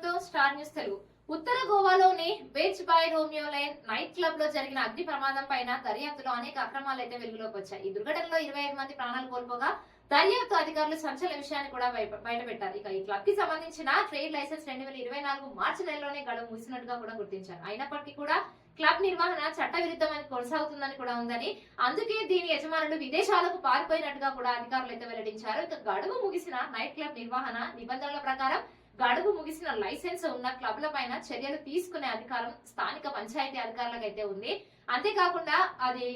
స్వాగతం star news Telugu. ఉత్తర గోవాలోని beach boy Romeo Lane night క్లబ్లో జరిగిన అగ్ని ప్రమాదం పైన దర్యాప్తులో అనేక అక్రమాలు అయితే వెలుగులోకి వచ్చాయి. ఈ దుర్ఘటనలో ఇరవై ఐదు మంది ప్రాణాలు కోల్పోగా దర్యాప్తు అధికారులు సంచలన విషయాన్ని కూడా బయటపెట్టారు. ఇక ఈ క్లబ్కి సంబంధించిన ట్రేడ్ లైసెన్స్ రెండు వేల ఇరవై నాలుగు మార్చి నెలలోనే గడువు ముగిసినట్టుగా కూడా గుర్తించారు. అయినప్పటికీ కూడా క్లబ్ నిర్వహణ చట్ట విరుద్ధమని కొనసాగుతుందని కూడా ఉందని అందుకే దీని యజమానులు విదేశాలకు పారిపోయినట్టుగా కూడా అధికారులు అయితే వెల్లడించారు. ఇక గడువు ముగిసిన నైట్ క్లబ్ నిర్వహణ నిబంధనల ప్రకారం గడువు ముగిసిన లైసెన్స్ ఉన్న క్లబ్ల పైన చర్యలు తీసుకునే అధికారం స్థానిక పంచాయతీ అధికారులకు అయితే ఉంది. అంతేకాకుండా అది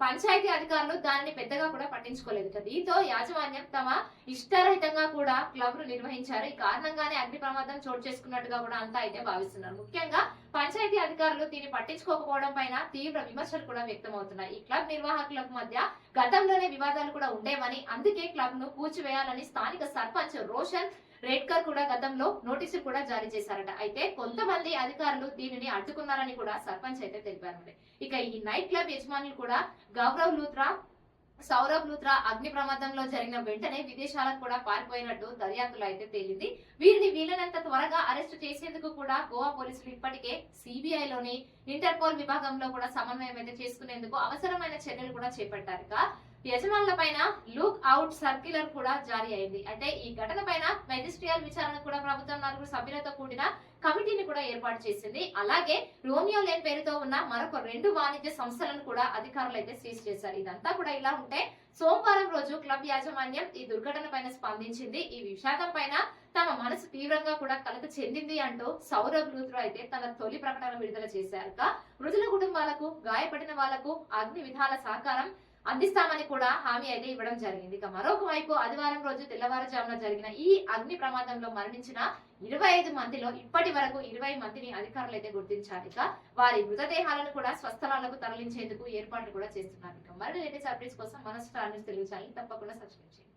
పంచాయతీ అధికారులు దానిని పెద్దగా కూడా పట్టించుకోలేదు. దీంతో యాజమాన్యం తమ ఇష్టరహితంగా కూడా క్లబ్లు నిర్వహించారు. ఈ కారణంగానే అగ్ని ప్రమాదం చోటు చేసుకున్నట్టుగా కూడా అంతా అయితే భావిస్తున్నారు. ముఖ్యంగా పంచాయతీ అధికారులు దీన్ని పట్టించుకోకపోవడం పైన తీవ్ర విమర్శలు కూడా వ్యక్తమవుతున్నాయి. ఈ క్లబ్ నిర్వాహకులకు మధ్య గతంలోనే వివాదాలు కూడా ఉండేవని అందుకే క్లబ్ను కూల్చివేయాలని స్థానిక సర్పంచ్ రోషన్ రేడ్కర్ కూడా గతంలో నోటీసులు కూడా జారీ చేశారట. అయితే కొంతమంది అధికారులు దీనిని అడ్డుకున్నారని కూడా సర్పంచ్ అయితే తెలిపారు ఇక ఈ నైట్ క్లబ్ యజమానులు కూడా గౌరవ్ లూత్రా సౌరభ్ లూత్రా అగ్ని ప్రమాదంలో జరిగిన వెంటనే విదేశాలకు కూడా పారిపోయినట్టు దర్యాప్తులో అయితే తేలింది. వీరిని వీలైనంత త్వరగా అరెస్టు చేసేందుకు కూడా గోవా పోలీసులు ఇప్పటికే సిబిఐలోని ఇంటర్పోల్ విభాగంలో కూడా సమన్వయం అయితే చేసుకునేందుకు అవసరమైన చర్యలు కూడా చేపట్టారు. యజమానుల పైన లుక్ అవుట్ సర్క్యులర్ కూడా జారీ అయింది. అంటే ఈ ఘటన పైన మెజిస్ట్రియల్ విచారణ కూడా ప్రభుత్వం నలుగురు సభ్యులతో కూడిన కమిటీని కూడా ఏర్పాటు చేసింది. అలాగే రోమియో లేన్ పేరుతో ఉన్న మరొక రెండు వాణిజ్య సంస్థలను కూడా అధికారులు అయితే సీజ్ చేశారు. ఇదంతా కూడా ఇలా ఉంటే సోమవారం రోజు క్లబ్ యాజమాన్యం ఈ దుర్ఘటన పైన స్పందించింది. ఈ విషాదం పైన తమ మనసు తీవ్రంగా కూడా కలత చెందింది అంటూ సౌరభ్ లూత్రో అయితే తన తొలి ప్రకటన విడుదల చేశారు. మృతుల కుటుంబాలకు గాయపడిన వాళ్ళకు అగ్ని విధాల సహకారం అందిస్తామని కూడా హామీ అయితే ఇవ్వడం జరిగింది. ఇక మరొక వైపు ఆదివారం రోజు తెల్లవారుజామున జరిగిన ఈ అగ్ని ప్రమాదంలో మరణించిన ఇరవై ఐదు మందిలో ఇప్పటి వరకు ఇరవై మందిని అధికారులు అయితే గుర్తించారు. ఇక వారి మృతదేహాలను కూడా స్వస్థలాలకు తరలించేందుకు ఏర్పాట్లు కూడా చేస్తున్నారు. ఇక మరిన్ని లేటెస్ట్ అప్డేట్స్ కోసం మన స్టార్ న్యూస్ తెలుగు ఛానల్ తప్పకుండా సబ్స్క్రైబ్ చేయండి.